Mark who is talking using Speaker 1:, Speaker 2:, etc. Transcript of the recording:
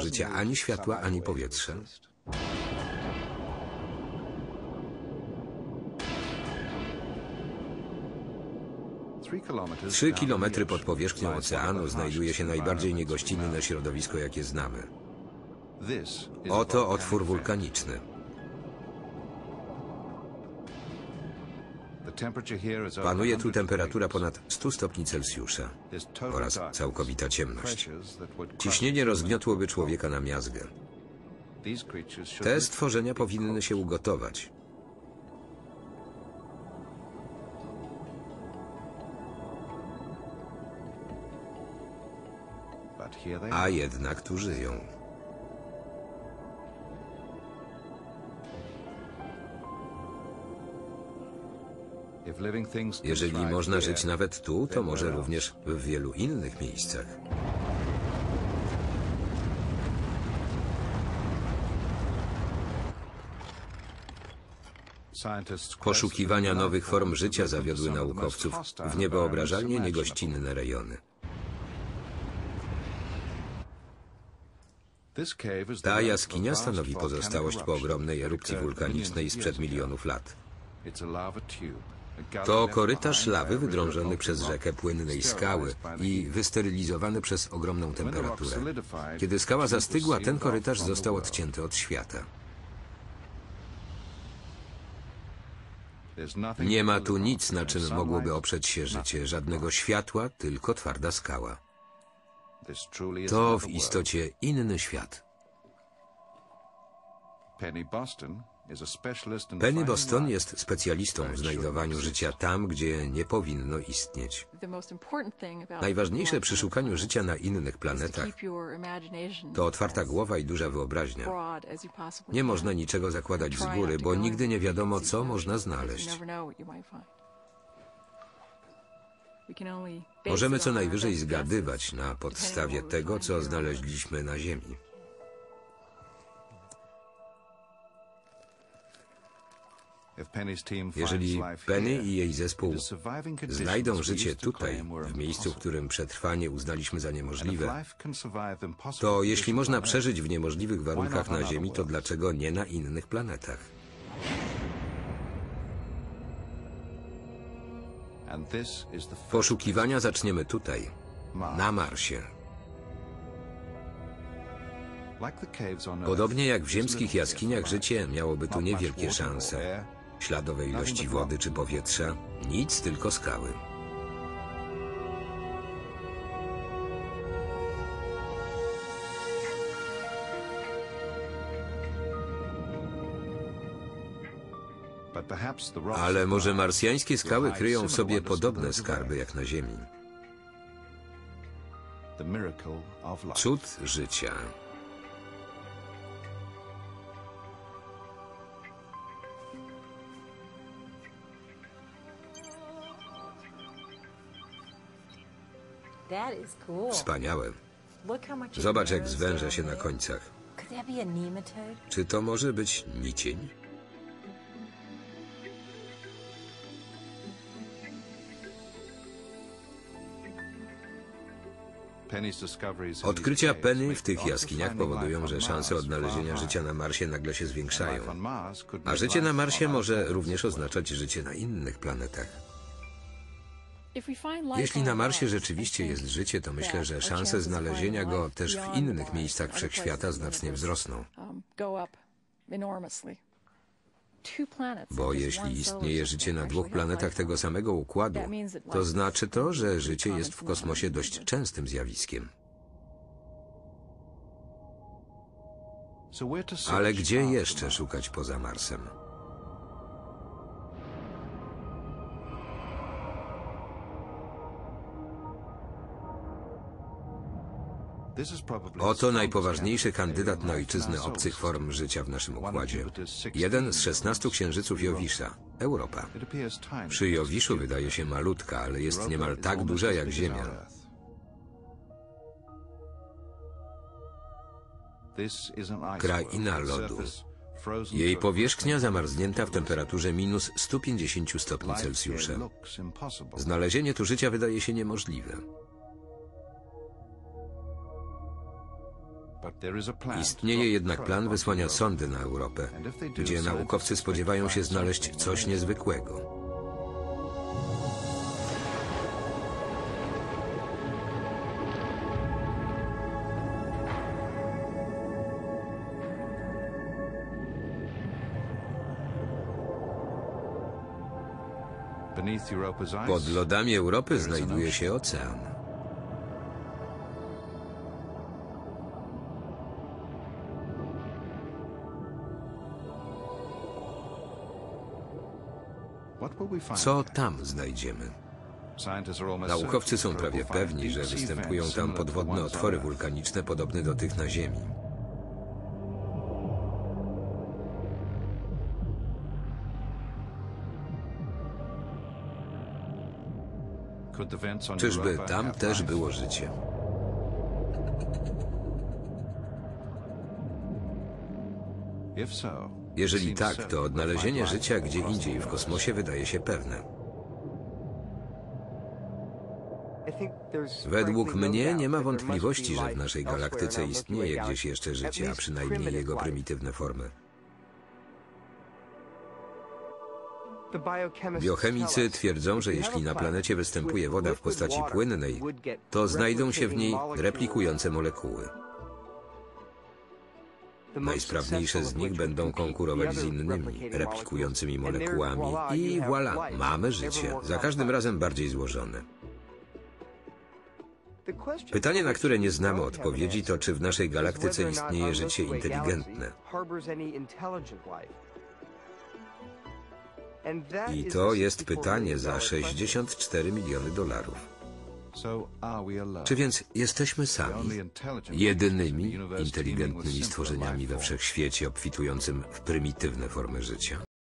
Speaker 1: życia ani światła, ani powietrza. Trzy kilometry pod powierzchnią oceanu znajduje się najbardziej niegościnne środowisko, jakie znamy. Oto otwór wulkaniczny. Panuje tu temperatura ponad 100 stopni Celsjusza oraz całkowita ciemność. Ciśnienie rozgniotłoby człowieka na miazgę. Te stworzenia powinny się ugotować. A jednak tu żyją. Jeżeli można żyć nawet tu, to może również w wielu innych miejscach. Poszukiwania nowych form życia zawiodły naukowców w niewyobrażalnie niegościnne rejony. Ta jaskinia stanowi pozostałość po ogromnej erupcji wulkanicznej sprzed milionów lat. To korytarz lawy wydrążony przez rzekę płynnej skały i wysterylizowany przez ogromną temperaturę. Kiedy skała zastygła, ten korytarz został odcięty od świata. Nie ma tu nic, na czym mogłoby oprzeć się życie, żadnego światła, tylko twarda skała. To w istocie inny świat. Penny Boston jest specjalistą w znajdowaniu życia tam, gdzie nie powinno istnieć. Najważniejsze przy szukaniu życia na innych planetach to otwarta głowa i duża wyobraźnia. Nie można niczego zakładać z góry, bo nigdy nie wiadomo, co można znaleźć. Możemy co najwyżej zgadywać na podstawie tego, co znaleźliśmy na Ziemi. Jeżeli Penny i jej zespół znajdą życie tutaj, w miejscu, w którym przetrwanie uznaliśmy za niemożliwe, to jeśli można przeżyć w niemożliwych warunkach na Ziemi, to dlaczego nie na innych planetach? Poszukiwania zaczniemy tutaj, na Marsie. Podobnie jak w ziemskich jaskiniach życie miałoby tu niewielkie szanse. Śladowej ilości wody czy powietrza, nic tylko skały. Ale może marsjańskie skały kryją w sobie podobne skarby jak na Ziemi. Cud życia. Wspaniałe. Zobacz, jak zwęża się na końcach. Czy to może być nicień? Odkrycia Penny w tych jaskiniach powodują, że szanse odnalezienia życia na Marsie nagle się zwiększają. A życie na Marsie może również oznaczać życie na innych planetach. Jeśli na Marsie rzeczywiście jest życie, to myślę, że szanse znalezienia go też w innych miejscach wszechświata znacznie wzrosną. Bo jeśli istnieje życie na dwóch planetach tego samego układu, to znaczy to, że życie jest w kosmosie dość częstym zjawiskiem. Ale gdzie jeszcze szukać poza Marsem? Oto najpoważniejszy kandydat na ojczyznę obcych form życia w naszym układzie. Jeden z szesnastu księżyców Jowisza, Europa. Przy Jowiszu wydaje się malutka, ale jest niemal tak duża jak Ziemia. Kraina lodu. Jej powierzchnia zamarznięta w temperaturze minus 150 stopni Celsjusza. Znalezienie tu życia wydaje się niemożliwe. Istnieje jednak plan wysłania sondy na Europę, gdzie naukowcy spodziewają się znaleźć coś niezwykłego. Pod lodami Europy znajduje się ocean. Co tam znajdziemy? Naukowcy są prawie pewni, że występują tam podwodne otwory wulkaniczne podobne do tych na Ziemi. Czyżby tam też było życie? Jeżeli tak, to odnalezienie życia gdzie indziej w kosmosie wydaje się pewne. Według mnie nie ma wątpliwości, że w naszej galaktyce istnieje gdzieś jeszcze życie, a przynajmniej jego prymitywne formy. Biochemicy twierdzą, że jeśli na planecie występuje woda w postaci płynnej, to znajdą się w niej replikujące molekuły. Najsprawniejsze z nich będą konkurować z innymi, replikującymi molekułami i voilà, mamy życie, za każdym razem bardziej złożone. Pytanie, na które nie znamy odpowiedzi, to czy w naszej galaktyce istnieje życie inteligentne. I to jest pytanie za 64 miliony dolarów. Czy więc jesteśmy sami, jedynymi inteligentnymi stworzeniami we wszechświecie obfitującym w prymitywne formy życia?